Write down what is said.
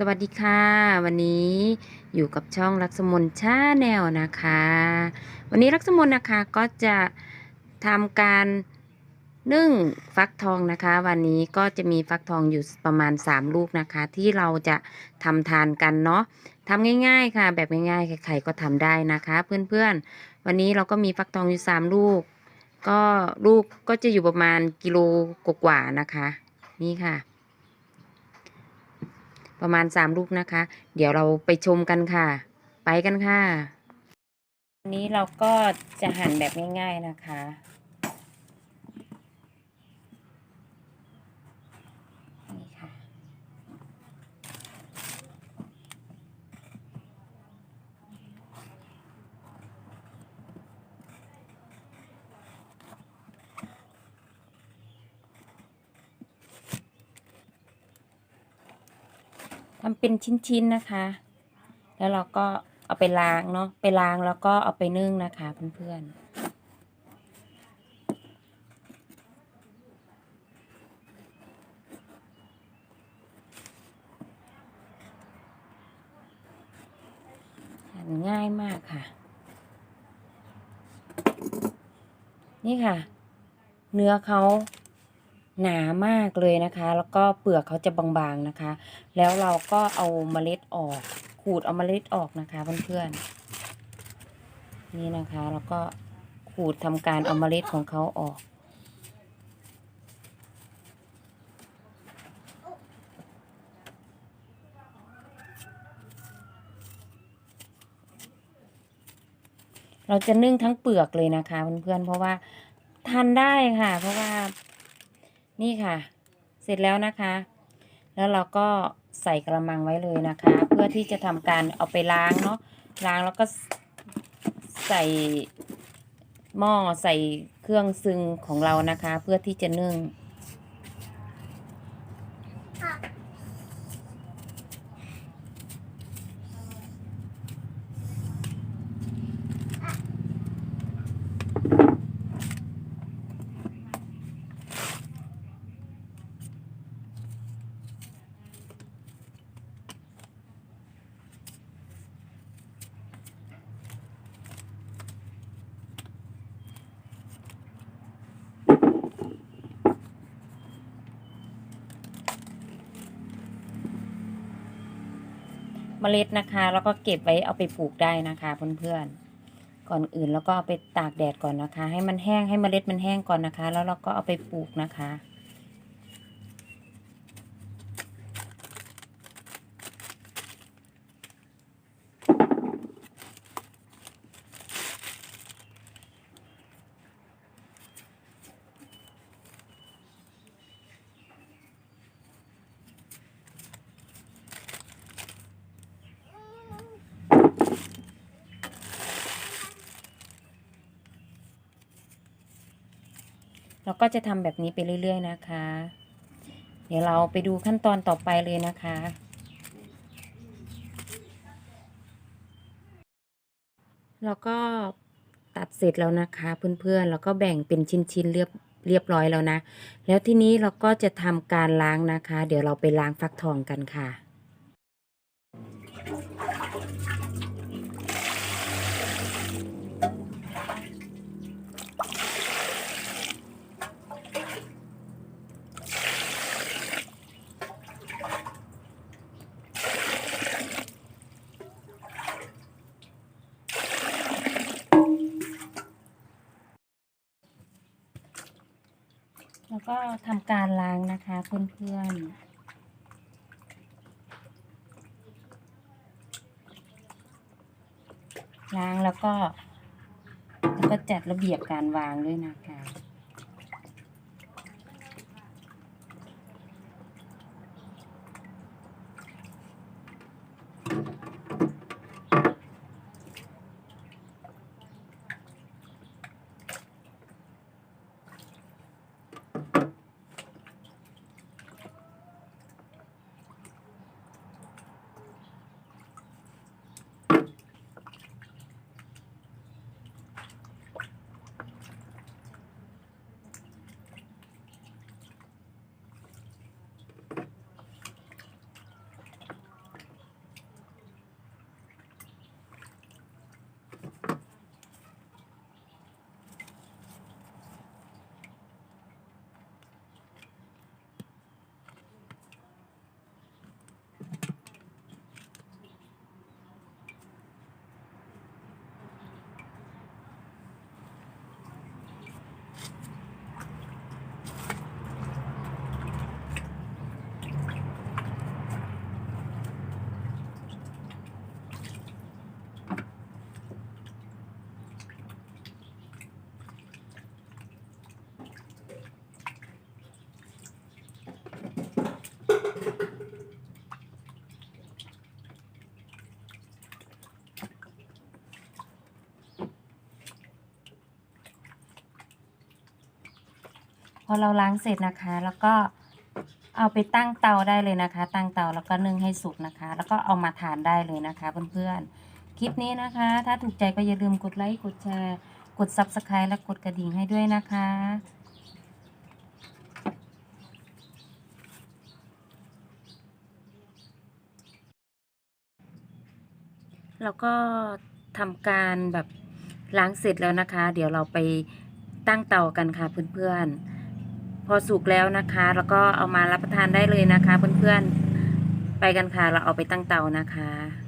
สวัสดีค่ะ วันนี้อยู่กับช่องลักษมนชาแนลนะคะ วันนี้ลักษมนนะคะก็จะทำการนึ่งฟักทองนะคะ วันนี้ก็จะมีฟักทองอยู่ประมาณ 3 ลูกนะคะ ที่เราจะทำทานกันเนาะทำง่าย ๆ ค่ะ แบบง่ายๆใครๆก็ทำได้นะคะ เพื่อนๆ วันนี้เราก็มีฟักทองอยู่ 3 ลูก ก็ลูกก็จะอยู่ประมาณกิโลกว่าๆนะคะ นี่ค่ะ ประมาณสามลูกนะคะ เดี๋ยวเราไปชมกันค่ะ ไปกันค่ะวันนี้เราก็จะหั่นแบบง่ายๆนะคะ ทำเป็นชิ้นๆนะคะ แล้วเราก็เอาไปล้างเนาะไปล้างแล้วก็เอาไปนึ่งนะคะ เพื่อนๆหั่นง่ายมากค่ะ นี่ค่ะ เนื้อเขา หนามากเลยนะคะ แล้วก็เปลือกเขาจะบางๆนะคะ แล้วเราก็เอาเมล็ดออก ขูดเอาเมล็ดออกนะคะเพื่อนๆนี่นะคะแล้วก็ขูดทำการเอาเมล็ดของเขาออกเราจะนึ่งทั้งเปลือกเลยนะคะเพื่อนๆเพราะว่าทานได้ค่ะ เพราะว่า นี่ค่ะ เสร็จแล้วนะคะ แล้วเราก็ใส่กระมังไว้เลยนะคะ เพื่อที่จะทำการเอาไปล้างเนาะล้างแล้วก็ใส่หม้อใส่เครื่องซึงของเรานะคะ เพื่อที่จะนึ่ง เมล็ดนะคะ แล้วก็เก็บไว้เอาไปปลูกได้นะคะเพื่อนๆก่อนอื่นแล้วก็เอาไปตากแดดก่อนนะคะ ให้มันแห้งให้เมล็ดมันแห้งก่อนนะคะ แล้วเราก็เอาไปปลูกนะคะ เราก็จะทำแบบนี้ไปเรื่อยๆนะคะ เดี๋ยวเราไปดูขั้นตอนต่อไปเลยนะคะเราก็ตัดเสร็จแล้วนะคะเพื่อนๆ แล้วก็แบ่งเป็นชิ้นๆเรียบเรียบร้อยแล้วนะ แล้วทีนี้เราก็จะทำการล้างนะคะ เดี๋ยวเราไปล้างฟักทองกันค่ะ ก็ทำการล้างนะคะเพื่อนๆล้างแล้วก็แล้วก็จัดระเบียบการวางด้วยนะคะ น พอเราล้างเสร็จนะคะ แล้วก็เอาไปตั้งเตาได้เลยนะคะ ตั้งเตาแล้วก็นึ่งให้สุกนะคะ แล้วก็เอามาทานได้เลยนะคะเพื่อนๆ คลิปนี้นะคะ ถ้าถูกใจก็อย่าลืมกดไลค์ กดแชร์ กด Subscribe และกดกระดิ่งให้ด้วยนะคะ แล้วก็ทำการแบบล้างเสร็จแล้วนะคะ เดี๋ยวเราไปตั้งเตากันค่ะเพื่อนๆ พอสุกแล้วนะคะ แล้วก็เอามารับประทานได้เลยนะคะ เพื่อนๆ ไปกันค่ะ เราเอาไปตั้งเตานะคะ